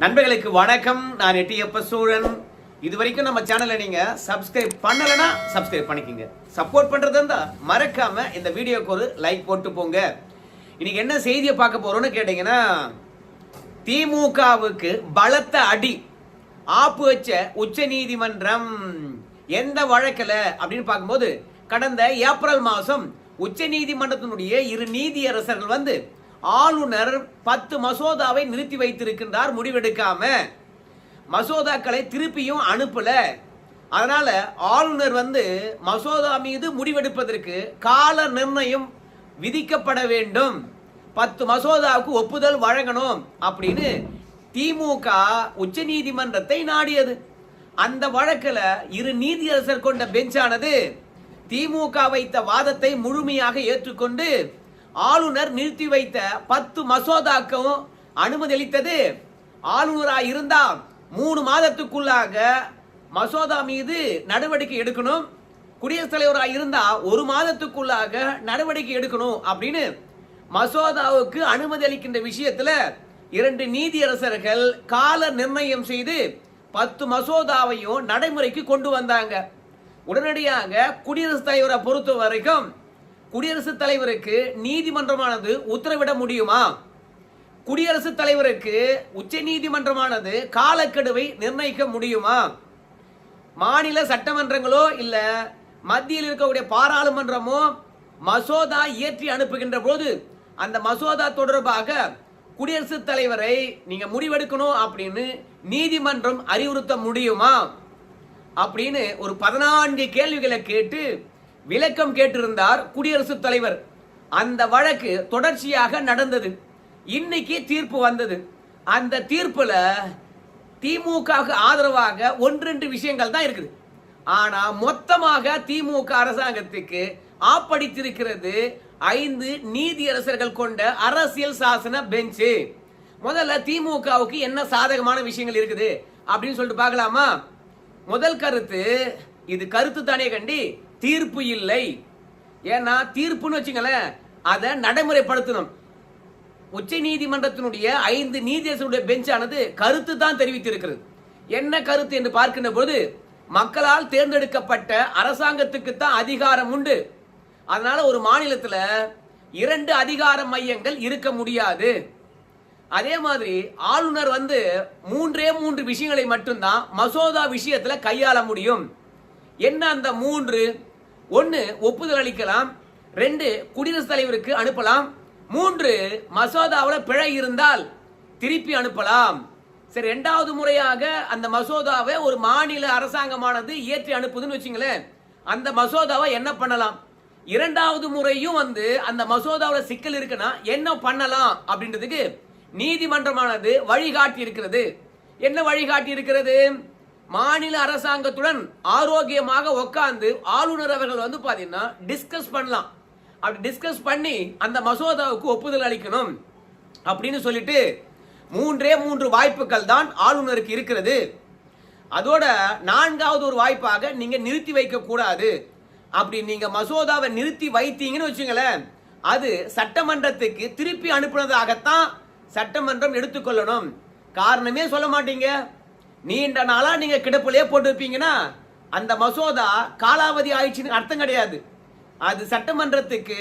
நண்பர்களுக்கு வணக்கம். நான் எட்டியப்ப சூழன். இது வரைக்கும் நம்ம சேனலை நீங்க சப்ஸ்கிரைப் பண்ணலைன்னா சப்ஸ்கிரைப் பண்ணிக்கோங்க. சப்போர்ட் பண்றது இருந்தா மறக்காம இந்த வீடியோக்கு ஒரு லைக் போட்டு போங்க. இன்னைக்கு என்ன செய்தியை பார்க்க போறோம்னு கேட்டீங்கன்னா திமுகவுக்கு பலத்த அடி. ஆப்பு வச்ச உச்ச நீதிமன்றம் எந்த வழக்கில் அப்படின்னு பார்க்கும்போது கடந்த ஏப்ரல் மாதம் உச்ச நீதிமன்றத்தினுடைய இரு நீதியரசர்கள் வந்து ஆளுநர் பத்து மசோதாவை நிறுத்தி வைத்திருக்கின்றார் முடிவெடுக்காம. மசோதாக்களை திருப்பியும் அனுப்பல. அதனால ஆளுநர் வந்து மசோதா மீது முடிவெடுப்பதற்கு கால நிர்ணயம் விதிக்கப்பட வேண்டும். பத்து மசோதாவுக்கு ஒப்புதல் வழங்கணும் அப்படின்னு திமுக உச்ச நீதிமன்றத்தை நாடியது. அந்த வழக்கில் இரு நீதியரசர் கொண்ட பெஞ்சானது திமுக வைத்த வாதத்தை முழுமையாக ஏற்றுக்கொண்டு ஆளுநர் நிறுத்தி வைத்த பத்து மசோதாக்கவும் அனுமதி அளித்தது. ஆளுநராக இருந்தால் மூணு மாதத்துக்குள்ளாக மசோதா மீது நடவடிக்கை எடுக்கணும். குடியரசுத் தலைவராக இருந்தால் ஒரு மாதத்துக்குள்ளாக நடவடிக்கை எடுக்கணும் அப்படின்னு மசோதாவுக்கு அனுமதி அளிக்கின்ற விஷயத்தில் இரண்டு நீதியரசர்கள் கால நிர்ணயம் செய்து பத்து மசோதாவையும் நடைமுறைக்கு கொண்டு வந்தாங்க. உடனடியாக குடியரசுத் தலைவரை பொறுத்த வரைக்கும் குடியரசுத் தலைவருக்கு நீதிமன்றமானது உத்தரவிட முடியுமா? குடியரசுத் தலைவருக்கு உச்ச நீதிமன்றமானது காலக்கெடுவை நிர்ணயிக்க முடியுமா? மாநில சட்டமன்றங்களோ இல்ல மத்தியில் இருக்கக்கூடிய பாராளுமன்றமோ மசோதா இயற்றி அனுப்புகின்ற போது அந்த மசோதா தொடர்பாக குடியரசுத் தலைவரை நீங்க முடிவெடுக்கணும் அப்படின்னு நீதிமன்றம் அறிவுறுத்த முடியுமா? அப்படின்னு ஒரு பதினான்கு கேள்விகளை கேட்டு விளக்கம் கேட்டிருந்தார் குடியரசுத் தலைவர். அந்த வழக்கு தொடர்ச்சியாக நடந்தது. இன்னைக்கு தீர்ப்பு வந்தது. அந்த தீர்ப்புல திமுக ஆதரவாக ஒன்றெண்டு விஷயங்கள் தான் இருக்குது. ஆனா மொத்தமாக திமுக அரசாங்கத்துக்கு ஆப்படித்திருக்கிறது ஐந்து நீதியரசர்கள் கொண்ட அரசியல் சாசன பெஞ்சு. முதல்ல திமுகவுக்கு என்ன சாதகமான விஷயங்கள் இருக்குது அப்படின்னு சொல்லிட்டு பார்க்கலாமா? முதல் கருத்து இது கருத்து தானே கண்டி? தீர்ப்பு இல்லை. ஏன்னா தீர்ப்புன்னு வச்சுங்களேன் அதை நடைமுறைப்படுத்தணும். உச்ச நீதிமன்றத்தினுடைய ஐந்து நீதியரசருடைய பெஞ்சானது கருத்து தான் தெரிவித்திருக்கிறது. என்ன கருத்து என்று பார்க்கின்ற போது மக்களால் தேர்ந்தெடுக்கப்பட்ட அரசாங்கத்துக்கு தான் அதிகாரம் உண்டு. அதனால ஒரு மாநிலத்தில் இரண்டு அதிகார மையங்கள் இருக்க முடியாது. அதே மாதிரி ஆளுநர் வந்து மூன்றே மூன்று விஷயங்களை மட்டும்தான் மசோதா விஷயத்தில் கையாள முடியும். என்ன அந்த மூன்று? ஒன்று ஒப்புதல் அளிக்கலாம் ரெண்டு குடியரசுத் தலைவருக்கு அனுப்பலாம் மூன்று மசோதாவில் பிழை இருந்தால் திருப்பி அனுப்பலாம். சரி ரெண்டாவது முறையாக அந்த மசோதாவை ஒரு மாநில அரசாங்கமானது இயற்றி அனுப்புதுன்னு வச்சுங்களேன் அந்த மசோதாவை என்ன பண்ணலாம்? இரண்டாவது முறையும் வந்து அந்த மசோதாவில் சிக்கல் இருக்குன்னா என்ன பண்ணலாம் அப்படின்றதுக்கு நீதிமன்றமானது வழிகாட்டி இருக்கிறது என்ன வழிகாட்டி இருக்கிறது மாநில அரசாங்கத்துடன் ஆரோக்கியமாக உட்காந்து ஆளுநர் அவர்கள் வந்து பாத்தீங்கன்னா டிஸ்கஸ் பண்ணலாம். அப்படி டிஸ்கஸ் பண்ணி அந்த மசோதாவுக்கு ஒப்புதல் அளிக்கணும். அப்படின்னு சொல்லிட்டு மூன்றே மூன்று வாய்ப்புகள் தான் ஆளுநருக்கு இருக்கிறது. அதோட நான்காவது ஒரு வாய்ப்பாக நீங்க நிறுத்தி வைக்க கூடாது. அப்படி நீங்க மசோதாவை நிறுத்தி வைத்தீங்கன்னு வச்சுங்களேன் அது சட்டமன்றத்துக்கு திருப்பி அனுப்புனதாகத்தான் சட்டமன்றம் எடுத்துக்கொள்ளணும். காரணமே சொல்ல மாட்டீங்க. நீண்ட நாளா நீங்க கிடப்பிலேயே போட்டிருப்பீங்கன்னா அந்த மசோதா காலாவதி ஆயிடுச்சுன்னு அர்த்தம் கிடையாது. அது சட்டமன்றத்துக்கு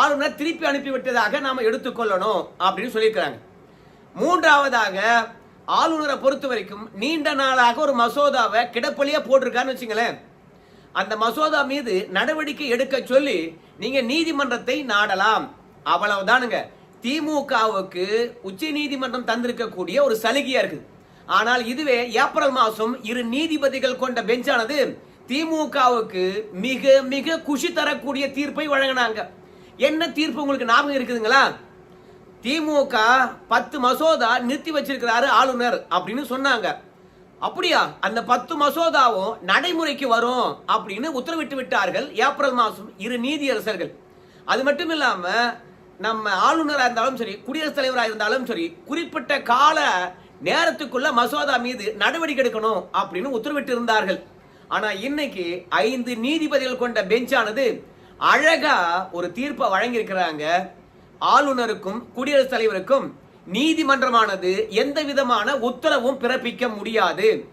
ஆளுநர் திருப்பி அனுப்பிவிட்டதாக நாம் நாம எடுத்துக்கொள்ளணும் அப்படின்னு சொல்லியிருக்கிறாங்க. மூன்றாவதாக ஆளுநரை பொறுத்த வரைக்கும் நீண்ட நாளாக ஒரு மசோதாவை கிடப்பிலேயே போட்டிருக்கான்னு வச்சுங்களேன். அந்த மசோதா மீது நடவடிக்கை எடுக்க சொல்லி நீங்க நீதிமன்றத்தை நாடலாம். அவ்வளவுதானுங்க. திமுகவுக்கு உச்ச நீதிமன்றம் தந்திருக்கக்கூடிய ஒரு சலுகையா இருக்குது. ஆனால் இதுவே ஏப்ரல் மாதம் இரு நீதிபதிகள் கொண்ட பெஞ்சானது திமுகவுக்கு மிக மிக குஷி தரக்கூடிய தீர்ப்பை வழங்கினாங்க. என்ன தீர்ப்பு உங்களுக்கு ஞாபகம் இருக்குதுங்களா? திமுக பத்து மசோதா நிறுத்தி வச்சிருக்கிறாரு ஆளுநர் அப்படின்னு சொன்னாங்க. அப்படியா? அந்த பத்து மசோதாவும் நடைமுறைக்கு வரும் அப்படின்னு உத்தரவிட்டு விட்டார்கள் ஏப்ரல் மாதம் இரு நீதியரசர்கள். அது மட்டும் இல்லாம நம்ம ஆளுநராக இருந்தாலும் சரி குடியரசுத் தலைவராக இருந்தாலும் சரி குறிப்பிட்ட கால நேரத்துக்குள்ள மசோதா மீது நடவடிக்கை எடுக்கணும் அப்படின்னு உத்தரவிட்டு இருந்தார்கள் ஆனா இன்னைக்கு ஐந்து நீதிபதிகள் கொண்ட பெஞ்சானது அழகா ஒரு தீர்ப்பை வழங்கியிருக்கிறாங்க. ஆளுநருக்கும் குடியரசுத் தலைவருக்கும் நீதிமன்றமானது எந்த விதமான உத்தரவும் பிறப்பிக்க முடியாது.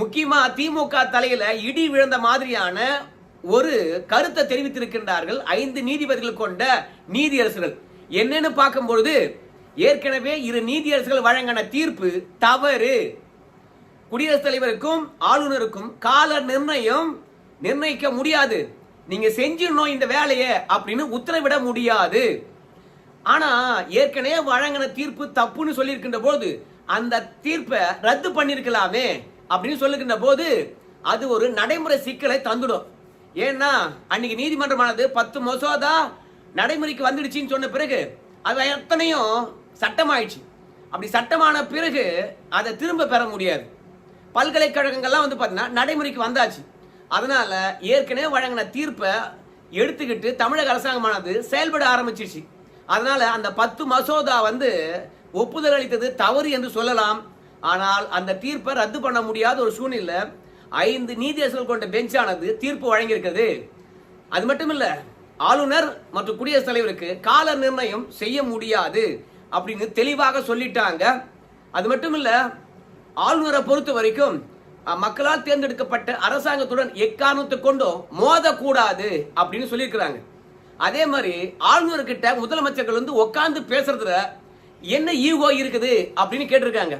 முக்கியமா திமுக தலையில இடி விழுந்த மாதிரியான ஒரு கருத்தை தெரிவித்திருக்கின்றார்கள் ஐந்து நீதிபதிகள் கொண்ட நீதியரசர்கள் என்னன்னு பார்க்கும் பொழுது ஏற்கனவே இரு நீதியரசுகள் வழங்கின தீர்ப்பு தவறு. குடியரசுத் தலைவருக்கும் ஆளுநருக்கும் கால நிர்ணயம் நிர்ணயிக்க முடியாது. நீங்க செஞ்சிடணும் இந்த வேலையை அப்படின்னு உத்தரவிட முடியாது. ஆனா ஏற்கனவே வழங்கின தீர்ப்பு தப்புன்னு சொல்லியிருக்கின்ற போது அந்த தீர்ப்பை ரத்து பண்ணிருக்கலாமே அப்படின்னு சொல்லுகின்ற போது அது ஒரு நடைமுறை சிக்கலை தந்துடும். ஏன்னா அன்னைக்கு நீதிமன்றமானது பத்து மசோதா நடைமுறைக்கு வந்துடுச்சுன்னு சொன்ன பிறகு அது எத்தனையும் சட்டமாயிடுச்சு. அப்படி சட்டமான பிறகு அதை திரும்ப பெற முடியாது. பல்கலைக்கழகங்கள்லாம் வந்து பார்த்தீங்கன்னா நடைமுறைக்கு வந்தாச்சு. அதனால ஏற்கனவே வழங்கின தீர்ப்பை எடுத்துக்கிட்டு தமிழக அரசாங்கமானது செயல்பட ஆரம்பிச்சிருச்சு. அதனால அந்த பத்து மசோதா வந்து ஒப்புதல் அளித்தது தவறு என்று சொல்லலாம். ஆனால் அந்த தீர்ப்பை ரத்து பண்ண முடியாத ஒரு சூழ்நிலை ஐந்து நீதியரசர்கள் கொண்ட பெஞ்சானது தீர்ப்பு வழங்கியிருக்கிறது. அது மட்டும் இல்ல ஆளுநர் மற்றும் குடியரசுத் தலைவருக்கு கால நிர்ணயம் செய்ய முடியாது. அப்படின்னு தெளிவாக சொல்லிட்டாங்க. அது மட்டும் இல்ல ஆளுநரை பொறுத்த வரைக்கும் மக்களால் தேர்ந்தெடுக்கப்பட்ட அரசாங்கத்துடன் எக்காரணத்தை கொண்டும் மோதக்கூடாது அப்படின்னு சொல்லியிருக்கிறாங்க. அதே மாதிரி ஆளுநர்கிட்ட முதலமைச்சர்கள் வந்து உட்காந்து பேசுறதுல என்ன ஈகோ இருக்குது அப்படின்னு கேட்டிருக்காங்க.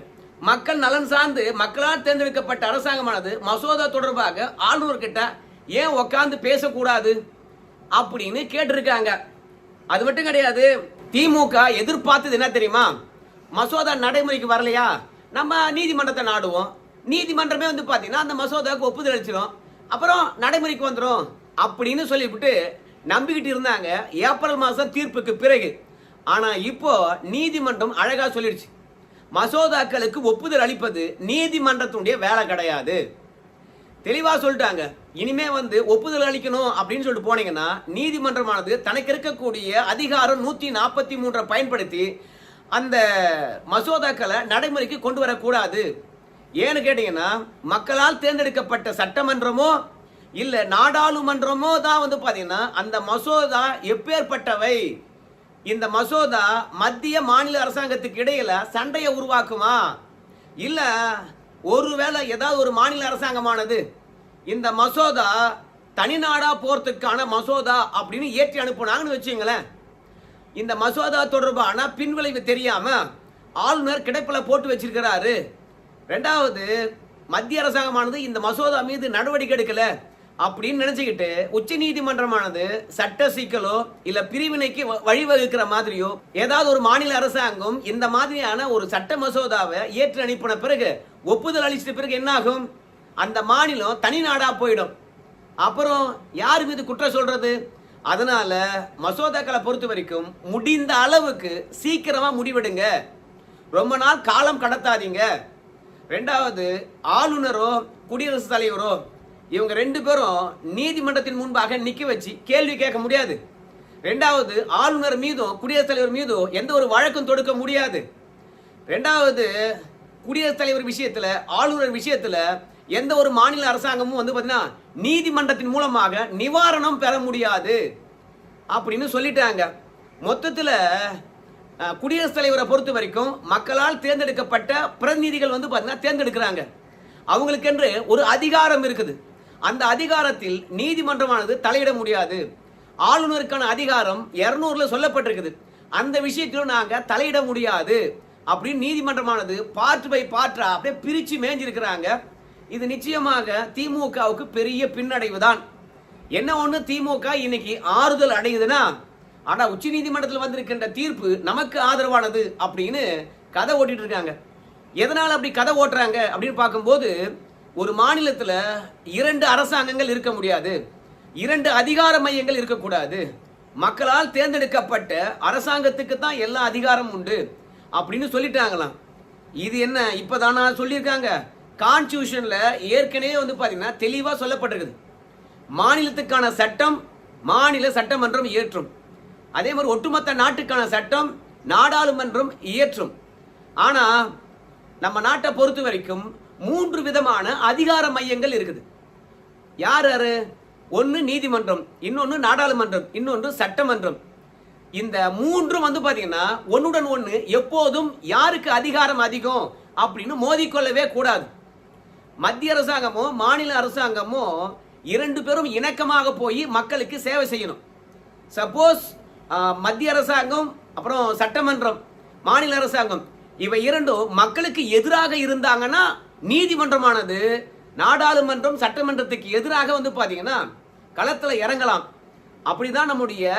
மக்கள் நலன் சார்ந்து மக்களால் தேர்ந்தெடுக்கப்பட்ட அரசாங்கமானது மசோதா தொடர்பாக ஆளுநர்கிட்ட ஏன் உட்காந்து பேசக்கூடாது அப்படின்னு கேட்டிருக்காங்க. அது மட்டும் கிடையாது திமுக எதிர்பார்த்தது என்ன தெரியுமா? மசோதா நடைமுறைக்கு வரலையா? நம்ம நீதிமன்றத்தை நாடுவோம். நீதிமன்றமே வந்து பார்த்தீங்கன்னா அந்த மசோதாவுக்கு ஒப்புதல் அளிச்சிடும் அப்புறம் நடைமுறைக்கு வந்துடும் அப்படின்னு சொல்லிவிட்டு நம்பிக்கிட்டு இருந்தாங்க. ஏப்ரல் மாதம் தீர்ப்புக்கு பிறகு. ஆனால் இப்போ நீதிமன்றம் அழகாக சொல்லிடுச்சு. மசோதாக்களுக்கு ஒப்புதல் அளிப்பது நீதிமன்றத்தினுடைய வேலை கிடையாது. தெளிவாக சொல்லிட்டாங்க. இனிமே வந்து ஒப்புதல் அளிக்கணும் அப்படின்னு சொல்லிட்டு போனீங்கன்னா நீதிமன்றமானது தனக்கு இருக்கக்கூடிய அதிகாரம் நூத்தி நாற்பத்தி மூன்றை பயன்படுத்தி அந்த மசோதாக்களை நடைமுறைக்கு கொண்டு வரக்கூடாது. ஏன்னு கேட்டீங்கன்னா மக்களால் தேர்ந்தெடுக்கப்பட்ட சட்டமன்றமோ இல்ல நாடாளுமன்றமோ தான் வந்து பாத்தீங்கன்னா அந்த மசோதா எப்பேற்பட்டவை? இந்த மசோதா மத்திய மாநில அரசாங்கத்துக்கு இடையில சண்டையை உருவாக்குமா? இல்லை ஒருவேளை ஏதாவது ஒரு மாநில அரசாங்கமானது இந்த மசோதா தனிநாடா போறதுக்கான மசோதா அப்படின்னு ஏற்றி அனுப்புனாங்கன்னு வச்சுங்களேன். இந்த மசோதா தொடர்பான பின்விளைவு தெரியாம ஆளுநர் கிடைப்பில் போட்டு வச்சிருக்கிறாரு. ரெண்டாவது மத்திய அரசாங்கமானது இந்த மசோதா மீது நடவடிக்கை எடுக்கல. அப்படின்னு நினைச்சுக்கிட்டு உச்ச நீதிமன்றமானது சட்ட சிக்கலோ இல்ல பிரிவினைக்கு வ- வழிவகுக்கிற மாதிரியோ ஏதாவது ஒரு மாநில அரசாங்கம் இந்த மாதிரியான ஒரு சட்ட மசோதாவை ஏற்று அனுப்பின பிறகு ஒப்புதல் அளிச்சிட்ட பிறகு என்ன ஆகும் அந்த மாநிலம் தனி நாடா போயிடும். அப்புறம் யார் மீது குற்றம் சொல்றது? அதனால மசோதாக்களை பொறுத்த வரைக்கும் முடிந்த அளவுக்கு சீக்கிரமா முடிவெடுங்க. ரொம்ப நாள் காலம் கடத்தாதீங்க. ரெண்டாவது ஆளுநரோ குடியரசுத் தலைவரோ இவங்க ரெண்டு பேரும் நீதிமன்றத்தின் முன்பாக நிக்க வச்சு கேள்வி கேட்க முடியாது. ரெண்டாவது ஆளுநர் மீதும் குடியரசுத் தலைவர் மீதும் எந்த ஒரு வழக்கும் தொடுக்க முடியாது. ரெண்டாவது குடியரசுத் தலைவர் விஷயத்துல ஆளுநர் விஷயத்துல எந்த ஒரு மாநில அரசாங்கமும் வந்து பார்த்தீங்கன்னா நீதிமன்றத்தின் மூலமாக நிவாரணம் பெற முடியாது. அப்படின்னு சொல்லிட்டாங்க. மொத்தத்தில் குடியரசுத் தலைவரை பொறுத்த வரைக்கும் மக்களால் தேர்ந்தெடுக்கப்பட்ட பிரதிநிதிகள் வந்து பார்த்தீங்கன்னா தேர்ந்தெடுக்கிறாங்க. அவங்களுக்கென்று ஒரு அதிகாரம் இருக்குது. அந்த அதிகாரத்தில் நீதிமன்றமானது தலையிட முடியாது. ஆளுநருக்கான அதிகாரம் இரநூறுல சொல்லப்பட்டிருக்குது. அந்த விஷயத்திலும் நாங்க தலையிட முடியாது. அப்படின்னு நீதிமன்றமானது பார்ட் பை பார்ட்டா அப்படியே பிரிச்சு மேஞ்சிருக்கிறாங்க. இது நிச்சயமாக திமுகவுக்கு பெரிய பின்னடைவு தான் என்ன ஒண்ணு? திமுக இன்னைக்கு ஆறுதல் அடையுதுன்னா ஆனா உச்ச நீதிமன்றத்தில் வந்திருக்கின்ற தீர்ப்பு நமக்கு ஆதரவானது அப்படின்னு கதை ஓட்டிட்டு இருக்காங்க. எதனால அப்படி கதை ஓட்டுறாங்க அப்படின்னு பார்க்கும்போது ஒரு மாநிலத்தில் இரண்டு அரசாங்கங்கள் இருக்க முடியாது. இரண்டு அதிகார மையங்கள் இருக்கக்கூடாது. மக்களால் தேர்ந்தெடுக்கப்பட்ட அரசாங்கத்துக்கு தான் எல்லா அதிகாரமும் உண்டு அப்படின்னு சொல்லிட்டாங்களாம். இது என்ன? இப்போ தானா சொல்லியிருக்காங்க. கான்ஸ்டியூஷனில் ஏற்கனவே வந்து பார்த்தீங்கன்னா தெளிவாக சொல்லப்பட்டிருக்குது. மாநிலத்துக்கான சட்டம் மாநில சட்டமன்றம் இயற்றும். அதே மாதிரி ஒட்டுமொத்த நாட்டுக்கான சட்டம் நாடாளுமன்றம் இயற்றும். ஆனால் நம்ம நாட்டை பொறுத்த வரைக்கும் மூன்று விதமான அதிகார மையங்கள் இருக்குது. யார் யாரு? ஒன்று நீதிமன்றம் இன்னொன்று நாடாளுமன்றம் இன்னொன்று சட்டமன்றம். இந்த மூன்றும் வந்து பார்த்தீங்கன்னா ஒன்றுடன் ஒன்று எப்போதும் யாருக்கு அதிகாரம் அதிகம் அப்படின்னு மோதிக்கொள்ளவே கூடாது. மத்திய அரசாங்கமும் மாநில அரசாங்கமும் இரண்டு பேரும் இணக்கமாக போய் மக்களுக்கு சேவை செய்யணும். சப்போஸ் மத்திய அரசாங்கம் அப்புறம் சட்டமன்றம் மாநில அரசாங்கம் இவை இரண்டும் மக்களுக்கு எதிராக இருந்தாங்கன்னா நீதிமன்றமானது நாடாளுமன்றம் சட்டமன்றத்துக்கு எதிராக வந்து பார்த்தீங்கன்னா களத்தில் இறங்கலாம். அப்படிதான் நம்முடைய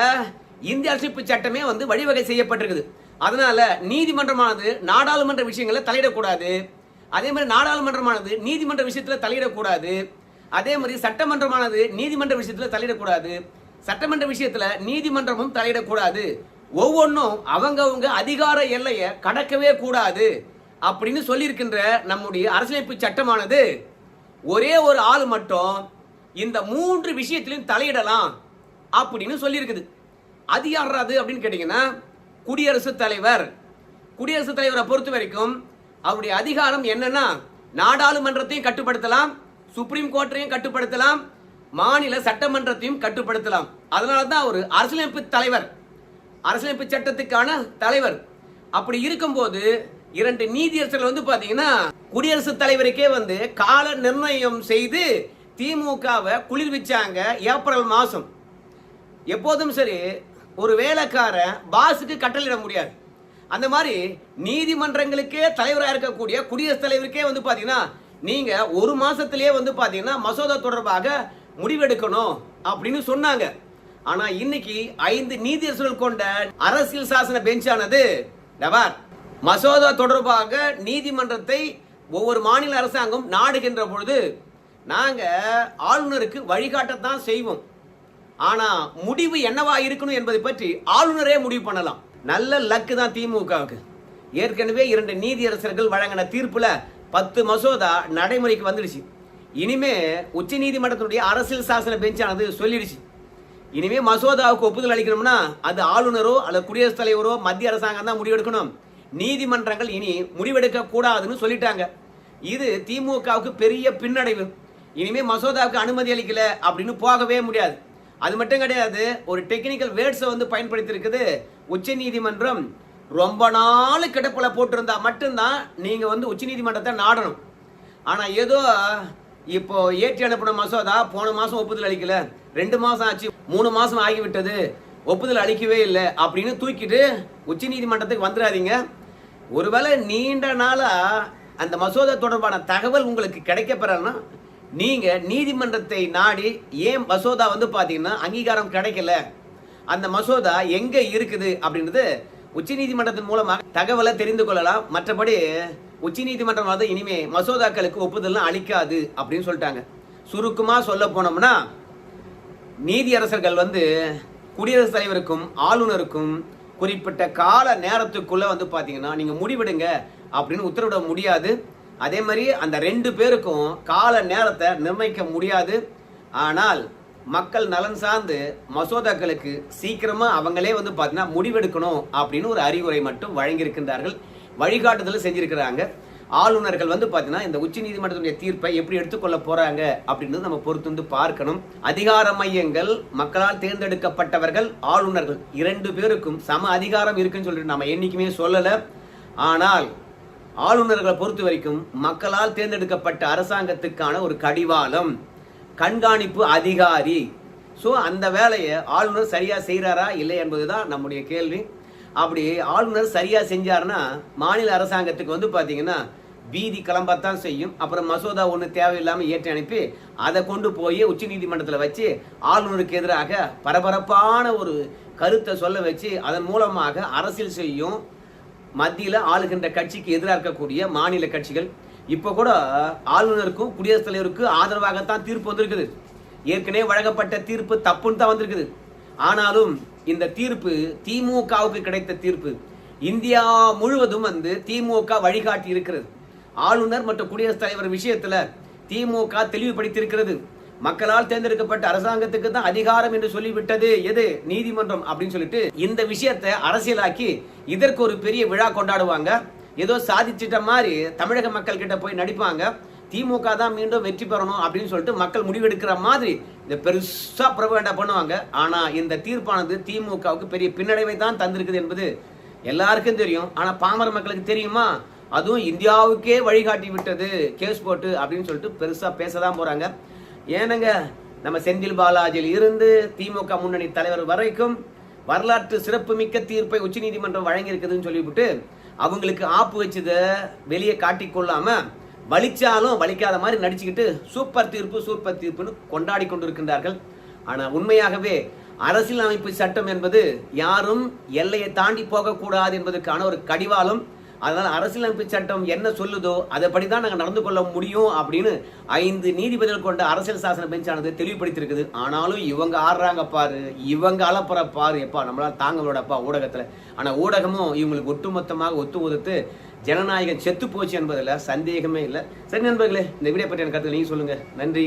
இந்திய அரசியப்பு சட்டமே வந்து வழிவகை செய்யப்பட்டிருக்குது. அதனால நீதிமன்றமானது நாடாளுமன்ற விஷயங்களை தலையிடக்கூடாது. அதே மாதிரி நாடாளுமன்றமானது நீதிமன்ற விஷயத்தில் தலையிடக்கூடாது. அதே மாதிரி சட்டமன்றமானது நீதிமன்ற விஷயத்தில் தலையிடக்கூடாது. சட்டமன்ற விஷயத்தில் நீதிமன்றமும் தலையிடக்கூடாது. ஒவ்வொன்றும் அவங்கவுங்க அதிகார எல்லையை கடக்கவே கூடாது. அப்படின்னு சொல்லியிருக்கின்ற நம்முடைய அரசியலமைப்பு சட்டமானது ஒரே ஒரு ஆள் மட்டும் இந்த மூன்று விஷயத்திலையும் தலையிடலாம் அப்படின்னு சொல்லியிருக்குது. அது யாராது அப்படின்னு கேட்டிங்கன்னா குடியரசுத் தலைவர். குடியரசுத் தலைவரை பொறுத்த வரைக்கும் அவருடைய அதிகாரம் என்னன்னா நாடாளுமன்றத்தையும் கட்டுப்படுத்தலாம் சுப்ரீம் கோர்ட்டையும் கட்டுப்படுத்தலாம் மாநில சட்டமன்றத்தையும் கட்டுப்படுத்தலாம். அதனால தான் அவர் அரசியலமைப்பு தலைவர். அரசியலமைப்பு சட்டத்துக்கான தலைவர். அப்படி இருக்கும்போது இரண்டு நீதியரசர்கள் வந்து பாத்தீங்கன்னா குடியரசுத் தலைவருக்கே வந்து கால நிர்ணயம் செய்து திமுகவை குளிர்விச்சாங்க ஏப்ரல் மாதம் எப்போதும் சரி ஒரு வேலைக்காரன் பாஸுக்கு கட்டளையிட முடியாது. அந்த மாதிரி நீதிமன்றங்களுக்கே தலைவராக இருக்கக்கூடிய குடியரசுத் தலைவருக்கே வந்து பார்த்தீங்கன்னா நீங்கள் ஒரு மாசத்திலேயே வந்து பார்த்தீங்கன்னா மசோதா தொடர்பாக முடிவெடுக்கணும் அப்படின்னு சொன்னாங்க. ஆனால் இன்னைக்கு ஐந்து நீதியரசர்கள் கொண்ட அரசியல் சாசன பெஞ்சானது டபார் மசோதா தொடர்பாக நீதிமன்றத்தை ஒவ்வொரு மாநில அரசாங்கம் நாடுகின்ற பொழுது நாங்கள் ஆளுநருக்கு வழிகாட்டத்தான் செய்வோம். ஆனால் முடிவு என்னவா இருக்கணும் என்பதை பற்றி ஆளுநரே முடிவு பண்ணலாம். நல்ல லக்கு தான் திமுகவுக்கு. ஏற்கனவே இரண்டு நீதியரசர்கள் வழங்கின தீர்ப்பில் பத்து மசோதா நடைமுறைக்கு வந்துடுச்சு. இனிமே உச்ச நீதிமன்றத்தினுடைய அரசியல் சாசன பெஞ்சானது சொல்லிடுச்சு. இனிமே மசோதாவுக்கு ஒப்புதல் அளிக்கணும்னா அது ஆளுநரோ அல்லது குடியரசுத் தலைவரோ மத்திய அரசாங்கம் தான் முடிவெடுக்கணும். நீதிமன்றங்கள் இனி முடிவெடுக்க கூடாதுன்னு சொல்லிட்டாங்க. இது திமுகவுக்கு பெரிய பின்னடைவு. இனிமே மசோதாவுக்கு அனுமதி அளிக்கல அப்படின்னு போகவே முடியாது. அது மட்டும் கிடையாது ஒரு டெக்னிக்கல் வேர்ட்ஸை வந்து பயன்படுத்தியிருக்குது. உச்ச நீதிமன்றம் ரொம்ப நாள் கிடப்பில் போட்டிருந்தா மட்டும்தான் நீங்கள் வந்து உச்ச நீதிமன்றத்தை நாடணும். ஆனால் ஏதோ இப்போ ஏற்றி அனுப்பின மசோதா போன மாதம் ஒப்புதல் அளிக்கல. ரெண்டு மாதம் ஆச்சு மூணு மாதம் ஆகிவிட்டது. ஒப்புதல் அளிக்கவே இல்லை அப்படின்னு தூக்கிட்டு உச்ச நீதிமன்றத்துக்கு வந்துடாதீங்க ஒருவேளை நீண்ட நாளாக அந்த மசோதா தொடர்பான தகவல் உங்களுக்கு கிடைக்கப்பெறனா நீங்கள் நீதிமன்றத்தை நாடி ஏன் மசோதா வந்து பார்த்தீங்கன்னா அங்கீகாரம் கிடைக்கல? அந்த மசோதா எங்கே இருக்குது அப்படின்றது உச்ச நீதிமன்றத்தின் மூலமாக தகவலை தெரிந்து கொள்ளலாம். மற்றபடி உச்ச நீதிமன்றம் வந்து இனிமே மசோதாக்களுக்கு ஒப்புதல்லாம் அளிக்காது அப்படின்னு சொல்லிட்டாங்க. சுருக்கமாக சொல்ல போனோம்னா நீதியரசர்கள் வந்து குடியரசுத் தலைவருக்கும் ஆளுநருக்கும் குறிப்பிட்ட கால நேரத்துக்குள்ள வந்து பார்த்தீங்கன்னா நீங்கள் முடிவெடுங்க அப்படின்னு உத்தரவிட முடியாது. அதே மாதிரி அந்த ரெண்டு பேருக்கும் கால நேரத்தை நிர்ணயிக்க முடியாது. ஆனால் மக்கள் நலன் சார்ந்து மசோதாக்களுக்கு சீக்கிரமாக அவங்களே வந்து பார்த்தீங்கன்னா முடிவெடுக்கணும் அப்படின்னு ஒரு அறிவுரை மட்டும் வழங்கியிருக்கின்றார்கள். வழிகாட்டுதல் செஞ்சிருக்கிறாங்க. ஆளுநர்கள் வந்து பார்த்தீங்கன்னா இந்த உச்ச நீதிமன்றத்துடைய தீர்ப்பை எப்படி எடுத்துக்கொள்ள போறாங்க அப்படின்றது நம்ம பொறுத்து வந்து பார்க்கணும். அதிகார மையங்கள் மக்களால் தேர்ந்தெடுக்கப்பட்டவர்கள் ஆளுநர்கள் இரண்டு பேருக்கும் சம அதிகாரம் இருக்குன்னு சொல்லிட்டு நம்ம என்னைக்குமே சொல்லல. ஆனால் ஆளுநர்களை பொறுத்த வரைக்கும் மக்களால் தேர்ந்தெடுக்கப்பட்ட அரசாங்கத்துக்கான ஒரு கடிவாளம் கண்காணிப்பு அதிகாரி. ஸோ அந்த வேலையை ஆளுநர் சரியாக செய்கிறாரா இல்லை என்பதுதான் நம்முடைய கேள்வி. அப்படி ஆளுநர் சரியா செஞ்சாருன்னா மாநில அரசாங்கத்துக்கு வந்து பாத்தீங்கன்னா பீதி கிளம்பத்தான் செய்யும். அப்புறம் மசோதா ஒன்று தேவையில்லாமல் ஏற்றி அனுப்பி அதை கொண்டு போய் உச்சநீதிமன்றத்தில் வச்சு ஆளுநருக்கு எதிராக பரபரப்பான ஒரு கருத்தை சொல்ல வச்சு அதன் மூலமாக அரசியல் செய்யும் மத்தியில் ஆளுகின்ற கட்சிக்கு எதிராக இருக்கக்கூடிய மாநில கட்சிகள். இப்போ கூட ஆளுநருக்கும் குடியரசுத் தலைவருக்கும் ஆதரவாகத்தான் தீர்ப்பு வந்திருக்குது. ஏற்கனவே வழங்கப்பட்ட தீர்ப்பு தப்புன்னு தான் வந்திருக்குது. ஆனாலும் இந்த தீர்ப்பு திமுகவுக்கு கிடைத்த தீர்ப்பு. இந்தியா முழுவதும் வந்து திமுக வழிகாட்டி இருக்கிறது. ஆளுநர் மற்றும் குடியரசுத் தலைவர் விஷயத்துல திமுக தெளிவுபடுத்தியிருக்கிறது. மக்களால் தேர்ந்தெடுக்கப்பட்ட அரசாங்கத்துக்கு தான் அதிகாரம் என்று சொல்லிவிட்டது. எது? நீதிமன்றம் அப்படின்னு சொல்லிட்டு இந்த விஷயத்தை அரசியலாக்கி இதற்கு ஒரு பெரிய விழா கொண்டாடுவாங்க. ஏதோ சாதிச்சிட்ட மாதிரி தமிழக மக்கள் கிட்ட போய் நடிப்பாங்க. திமுக தான் மீண்டும் வெற்றி பெறணும் அப்படின்னு சொல்லிட்டு மக்கள் முடிவெடுக்கிற மாதிரி இந்த பெருசாக பிரபகண்டா பண்ணுவாங்க. ஆனால் இந்த தீர்ப்பானது திமுகவுக்கு பெரிய பின்னடைவை தான் தந்திருக்குது என்பது எல்லாருக்கும் தெரியும். ஆனால் பாமர மக்களுக்கு தெரியுமா? அதுவும் இந்தியாவுக்கே வழிகாட்டி விட்டது கேஸ் போட்டு அப்படின்னு சொல்லிட்டு பெருசாக பேச தான் போகிறாங்க ஏனுங்க நம்ம செந்தில் பாலாஜியில் இருந்து திமுக முன்னணி தலைவர் வரைக்கும் வரலாற்று சிறப்புமிக்க தீர்ப்பை உச்சநீதிமன்றம் வழங்கியிருக்குதுன்னு சொல்லிவிட்டு அவங்களுக்கு ஆப்பு வச்சதை வெளியே காட்டிக்கொள்ளாமல் வலிச்சாலும் வலிக்காத மாதிரி நடிச்சுக்கிட்டு சூப்பர் தீர்ப்பு சூப்பர் தீர்ப்புன்னு கொண்டாடி கொண்டிருக்கின்றார்கள். ஆனால் உண்மையாகவே அரசியலமைப்பு சட்டம் என்பது யாரும் எல்லையை தாண்டி போகக்கூடாது என்பதற்கான ஒரு கடிவாளம். அதனால் அரசியலமைப்பு சட்டம் என்ன சொல்லுதோ அதைப்படி தான் நாங்கள் நடந்து கொள்ள முடியும் அப்படின்னு ஐந்து நீதிபதிகள் கொண்ட அரசியல் சாசன பெஞ்சானது தெளிவுபடுத்தியிருக்குது. ஆனாலும் இவங்க ஆடுறாங்க பாரு இவங்க அளப்புற பாரு. எப்பா நம்மளால் தாங்களோடப்பா ஊடகத்தில். ஆனால் ஊடகமும் இவங்களுக்கு ஒட்டுமொத்தமாக ஒத்து ஒதுத்து ஜனநாயகம் செத்து போச்சு என்பதில் சந்தேகமே இல்லை. சரி நண்பர்களே இந்த வீடியோ பற்றிய கருத்து நீங்க சொல்லுங்க. நன்றி.